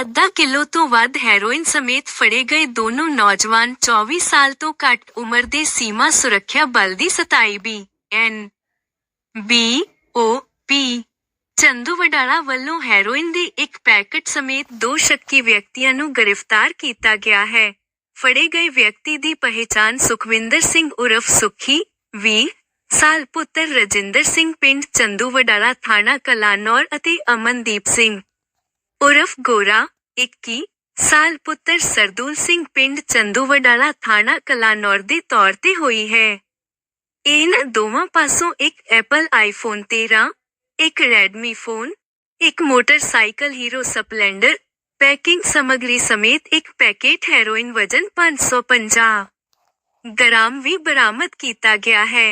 ਅੱਧਾ ਕਿਲੋ ਤੋਂ ਵੱਧ ਹੈਰੋਇਨ ਸਮੇਤ ਫੜੇ ਗਏ ਦੋਨੋਂ ਨੌਜਵਾਨ 24 ਸਾਲ ਤੋਂ ਘੱਟ ਉਮਰ ਦੇ ਸੀਮਾ ਸੁਰੱਖਿਆ ਬਲ ਦੀ 27 B, N, B, O, P. Chandu Wadala ਵੱਲੋਂ ਹੈਰੋਇਨ ਦੇ ਇੱਕ ਪੈਕੇਟ ਸਮੇਤ ਦੋ ਸ਼ੱਕੀ ਵਿਅਕਤੀਆਂ ਨੂੰ ਗ੍ਰਿਫਤਾਰ ਕੀਤਾ ਗਿਆ ਹੈ। ਫੜੇ ਗਏ ਵਿਅਕਤੀ ਦੀ ਪਹਿਚਾਣ ਸੁਖਵਿੰਦਰ ਸਿੰਘ ਉਰਫ ਸੁਖੀ 20 ਸਾਲ ਪੁੱਤਰ ਰਜਿੰਦਰ ਸਿੰਘ ਪਿੰਡ ਚੰਦੂ ਵਡਾਲਾ ਥਾਣਾ ਕਲਾਨੌਰ ਅਤੇ ਅਮਨਦੀਪ ਸਿੰਘ। ਉਰਫ ਗੋਰਾ 21 ਸਾਲ ਪੁੱਤਰ ਸਰਦੂਲ ਸਿੰਘ ਪਿੰਡ ਚੰਦੂ ਥਾਣਾ ਕਲਾਨੌਰ ਦੇ ਤੌਰ ਤੇ ਹੋਈ ਹੈ। ਇਹਨਾਂ ਦੋਵਾਂ ਪਾਸੋਂ ਇੱਕ ਐਪਲ ਆਈਫੋਨ 13 ਇੱਕ ਰੈਡਮੀ ਫੋਨ, ਇੱਕ ਮੋਟਰਸਾਈਕਲ ਹੀਰੋ ਸਪਲੈਂਡਰ, ਪੈਕਿੰਗ ਸਮੱਗਰੀ ਸਮੇਤ ਇੱਕ ਪੈਕੇਟ ਹੈਰੋਇਨ ਵਜਨ 550 ਗ੍ਰਾਮ ਵੀ ਬਰਾਮਦ ਕੀਤਾ ਗਿਆ ਹੈ।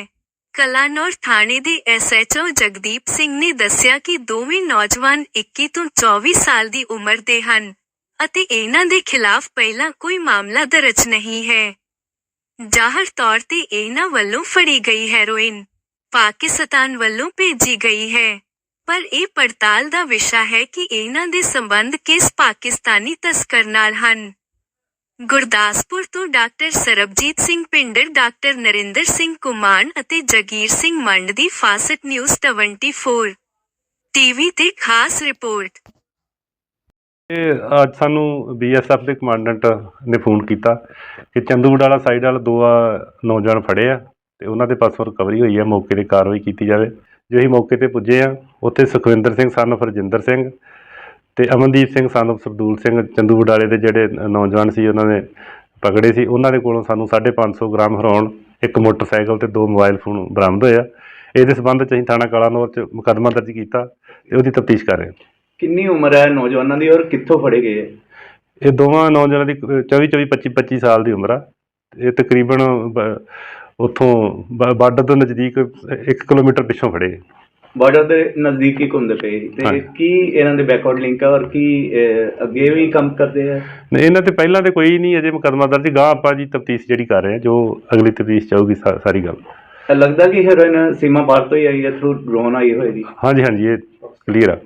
ਕਲਾਨੌਰ ਥਾਣੇ ਦੇ ਐਸਐਚਓ ਜਗਦੀਪ ਸਿੰਘ ਨੇ ਦੱਸਿਆ ਕਿ ਦੋਵੇਂ ਨੌਜਵਾਨ 21 ਤੋਂ 24 ਸਾਲ ਦੀ ਉਮਰ ਦੇ ਹਨ ਅਤੇ ਇਹਨਾਂ ਦੇ ਖਿਲਾਫ ਪਹਿਲਾਂ ਕੋਈ ਮਾਮਲਾ ਦਰਜ ਨਹੀਂ ਹੈ। ਜ਼ਾਹਰ ਤੌਰ ਤੇ ਇਹਨਾਂ ਵੱਲੋਂ ਫੜੀ ਗਈ ਹੈਰੋਇਨ ਪਾਕਿਸਤਾਨ ਵੱਲੋਂ ਭੇਜੀ ਗਈ ਹੈ। ਪਰ ਇਹ ਪੜਤਾਲ ਦਾ ਵਿਸ਼ਾ ਹੈ ਕਿ ਇਹਨਾਂ ਦੇ ਸੰਬੰਧ ਕਿਸ ਪਾਕਿਸਤਾਨੀ ਤਸਕਰ ਨਾਲ ਹਨ। ਗੁਰਦਾਸਪੁਰ ਤੋਂ ਡਾਕਟਰ ਸਰਬਜੀਤ ਸਿੰਘ ਪਿੰਡਰ, ਡਾਕਟਰ ਨਰਿੰਦਰ ਸਿੰਘ ਕੁਮਾਨ ਅਤੇ ਜਗੀਰ ਸਿੰਘ ਮੰਡ ਦੀ ਫਾਸਟ ਨਿਊਜ਼ 24 ਟੀਵੀ ਤੇ ਖਾਸ ਰਿਪੋਰਟ। ਇਹ ਅੱਜ ਸਾਨੂੰ ਬੀਐਸਐਫ ਦੇ ਕਮਾਂਡੈਂਟ ਨੇ ਫੋਨ ਕੀਤਾ ਕਿ ਚੰਦੂਵਾਲਾ ਸਾਈਡ ਵਾਲ ਦੋ ਨੌਜਵਾਨ ਫੜੇ ਆ ਤੇ ਉਹਨਾਂ ਦੇ ਪਾਸੋਂ ਰਿਕਵਰੀ ਹੋਈ ਹੈ ਮੌਕੇ ਤੇ ਕਾਰਵਾਈ ਕੀਤੀ ਜਾਵੇ। ਜੋ ਅਸੀਂ ਮੌਕੇ ਤੇ ਪੁੱਜੇ ਆ, ਉੱਥੇ ਸੁਖਵਿੰਦਰ ਸਿੰਘ, ਸਨ ਰਜਿੰਦਰ ਸਿੰਘ ਤੇ ਅਮਨਦੀਪ ਸਿੰਘ ਸਨ ਸਰਦੂਲ ਸਿੰਘ ਚੰਦੂਵਾਲੇ ਦੇ ਜਿਹੜੇ ਨੌਜਵਾਨ ਸੀ ਉਹਨਾਂ ਨੇ ਪਕੜੇ ਸੀ। ਉਹਨਾਂ ਦੇ ਕੋਲੋਂ ਸਾਨੂੰ 550 ਗ੍ਰਾਮ ਹੈਰੋਨ ਇੱਕ ਮੋਟਰਸਾਈਕਲ ਤੇ ਦੋ ਮੋਬਾਈਲ ਫੋਨ ਬਰਾਮਦ ਹੋਇਆ ਇਹਦੇ ਸਬੰਧ ਚ ਅਸੀਂ ਥਾਣਾ ਕਾਲਾਨੌਰ ਚ ਮੁਕੱਦਮਾ ਦਰਜ ਕੀਤਾ ਤੇ ਉਹਦੀ ਤਫਤੀਸ਼ ਕਰ ਰਹੇ ਹਾਂ। ਕਿੰਨੀ ਉਮਰ ਹੈ ਨੌਜਵਾਨਾਂ ਦੀ ਔਰ ਕਿੱਥੋਂ ਫੜੇ ਗਏ ਹੈ? ਇਹ ਦੋਵਾਂ ਨੌਜਵਾਨਾਂ ਦੀ 24 24 25 25 ਸਾਲ ਦੀ ਉਮਰ ਆ। ਇਹ ਤਕਰੀਬਨ ਉੱਥੋਂ ਬਾਰਡਰ ਤੋਂ ਨਜ਼ਦੀਕ 1 ਕਿਲੋਮੀਟਰ ਪਿੱਛੋਂ ਫੜੇ ਬਾਰਡਰ ਦੇ ਨਜ਼ਦੀਕ ਹੀ ਘੁੰਮਦੇ ਪਏ। ਤੇ। ਕੀ ਇਹਨਾਂ ਦੇ ਬੈਕਵਰਡ ਲਿੰਕ ਹੈ ਔਰ ਕੀ ਅੱਗੇ ਵੀ ਕੰਮ ਕਰਦੇ ਆ? ਨਹੀਂ, ਇਹਨਾਂ ਤੇ ਪਹਿਲਾਂ ਤੇ ਕੋਈ ਨਹੀਂ ਅਜੇ ਮੁਕੱਦਮਾ ਦਰਜ। ਗਾਂ ਆਪਾਂ ਜੀ ਤਫਤੀਸ਼ ਜਿਹੜੀ ਕਰ ਰਹੇ ਹਾਂ ਜੋ ਅਗਲੀ ਤਫਤੀਸ਼ ਚਾਹੂਗੀ ਸਾਰੀ ਗੱਲ। ਲੱਗਦਾ ਕਿ ਹੈਰੋਇਨ ਸੀਮਾ ਪਾਰ ਤੋਂ ਹੀ ਆਈ ਹੈ ਥਰੂ ਡਰੋਨ ਆਈ ਹੋਏਗੀ। ਹਾਂਜੀ ਹਾਂਜੀ ਇਹ ਕਲੀਅਰ ਆ।